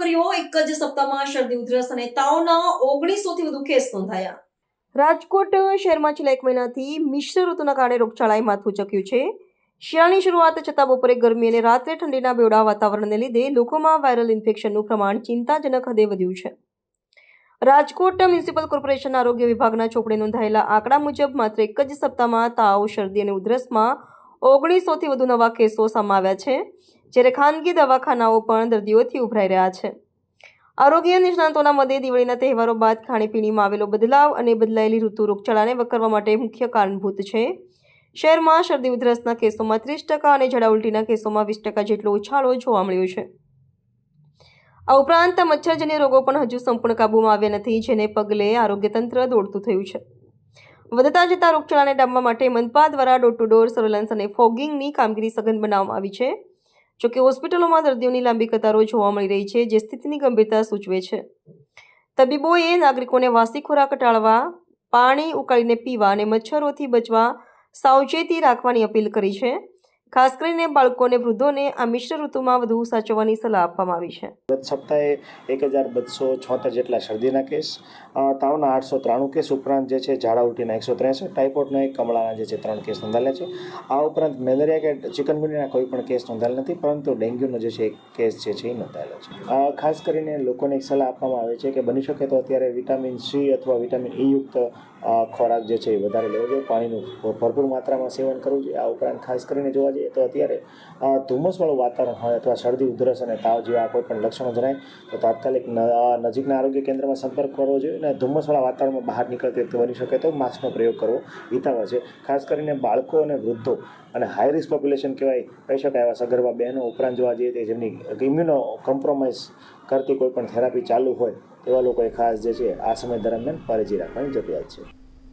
ફર્યો એક જ સપ્તાહમાં શરદી ઉધરસ અને તાવના ઓગણીસોથી વધુ કેસ નોંધાયા. રાજકોટ શહેરમાં છેલ્લા એક મહિનાથી મિશ્ર ઋતુના કારણે રોગચાળાએ માથું ચક્યું છે. શિયાળાની શરૂઆત છતાં બપોરે ગરમી અને રાત્રે ઠંડીના બેવડા વાતાવરણને લીધે લોકોમાં વાયરલ ઇન્ફેક્શનનું પ્રમાણ ચિંતાજનક હદે વધ્યું છે. રાજકોટ મ્યુનિસિપલ કોર્પોરેશન આરોગ્ય વિભાગના ચોપડે નોંધાયેલા આંકડા મુજબ માત્ર એક જ સપ્તાહમાં તાવ, શરદી અને ઉધરસમાં ઓગણીસોથી વધુ નવા કેસો સમાવ્યા છે, જ્યારે ખાનગી દવાખાનાઓ પણ દર્દીઓથી ઉભરાઈ રહ્યા છે. આરોગ્ય નિષ્ણાતોના મતે દિવાળીના તહેવારો બાદ ખાણીપીણીમાં આવેલો બદલાવ અને બદલાયેલી ઋતુ રોગચાળાને વકરવા માટે મુખ્ય કારણભૂત છે. શહેરમાં શરદી ઉધરસના કેસોમાં ત્રીસ ટકા અને ઝડા ઉલટીના કેસોમાં વીસ ટકા જેટલો ઉછાળો જોવા મળ્યો છે. આ ઉપરાંત મચ્છરજન્ય રોગો પણ હજુ સંપૂર્ણ કાબૂમાં આવ્યા નથી, જેને પગલે આરોગ્ય તંત્ર દોડતું થયું છે. વધતા જતા રોગચાળાને ડામવા માટે મનપા દ્વારા ડોર ટુ ડોર સર્વેલન્સ અને ફોગિંગની કામગીરી સઘન બનાવવામાં આવી છે. જોકે હોસ્પિટલોમાં દર્દીઓની લાંબી કતારો જોવા મળી રહી છે, જે સ્થિતિની ગંભીરતા સૂચવે છે. તબીબોએ નાગરિકોને વાસી ખોરાક ટાળવા, પાણી ઉકાળીને પીવા અને મચ્છરોથી બચવા સાવચેતી રાખવાની અપીલ કરી છે. ખાસ કરીને બાળકોને વૃદ્ધોને આ મિશ્ર ઋતુમાં વધુ સાચવવાની સલાહ આપવામાં આવી છે. ગત સપ્તાહે એક હજાર બસો છોતેર જેટલા શરદીના કેસ તાવના આઠસો ત્રાણું કેસ ઉપરાંત જે છે ઝાડા ઉલટીના એકસો ત્રેસઠ, ટાઇફોઇડના એક કમળાના જે છે ત્રણ કેસ નોંધાયેલા છે. આ ઉપરાંત મેલેરિયા કે ચિકનગુનિયાના કોઈ પણ કેસ નોંધાયેલ નથી, પરંતુ ડેન્ગ્યુનો જે છે એક કેસ જે છે એ નોંધાયેલો છે. ખાસ કરીને લોકોને એક સલાહ આપવામાં આવે છે કે બની શકે તો અત્યારે વિટામિન સી અથવા વિટામિન ઈ યુક્ત ખોરાક જે છે એ વધારે લેવો જોઈએ. પાણીનું ભરપૂર માત્રામાં સેવન કરવું જોઈએ. આ ઉપરાંત ખાસ કરીને જોવા જઈએ. તો અત્યારે ધુમ્મસવાળું વાતાવરણ હોય અથવા શરદી, ઉધરસ અને તાવ જેવા કોઈ પણ લક્ષણો જણાય, તો તાત્કાલિક નજીકના આરોગ્ય કેન્દ્રમાં સંપર્ક કરવો જોઈએ અને ધુમ્મસવાળા વાતાવરણમાં બહાર નીકળતી વ્યક્તિ બની શકે તો માસ્કનો પ્રયોગ કરવો હિતાવહ છે. ખાસ કરીને બાળકો અને વૃદ્ધો અને હાઈ રિસ્ક પોપ્યુલેશન કહેવાય, કહી શકાય એવા સગર્ભા બહેનો ઉપરાંત જોવા જઈએ તે જેમની ઇમ્યુનો કોમ્પ્રોમાઇઝ કરતી કોઈ પણ થેરાપી ચાલુ હોય, તેવા લોકોએ ખાસ જે છે, આ સમય દરમિયાન પરેજી રાખવાની જરૂરિયાત છે.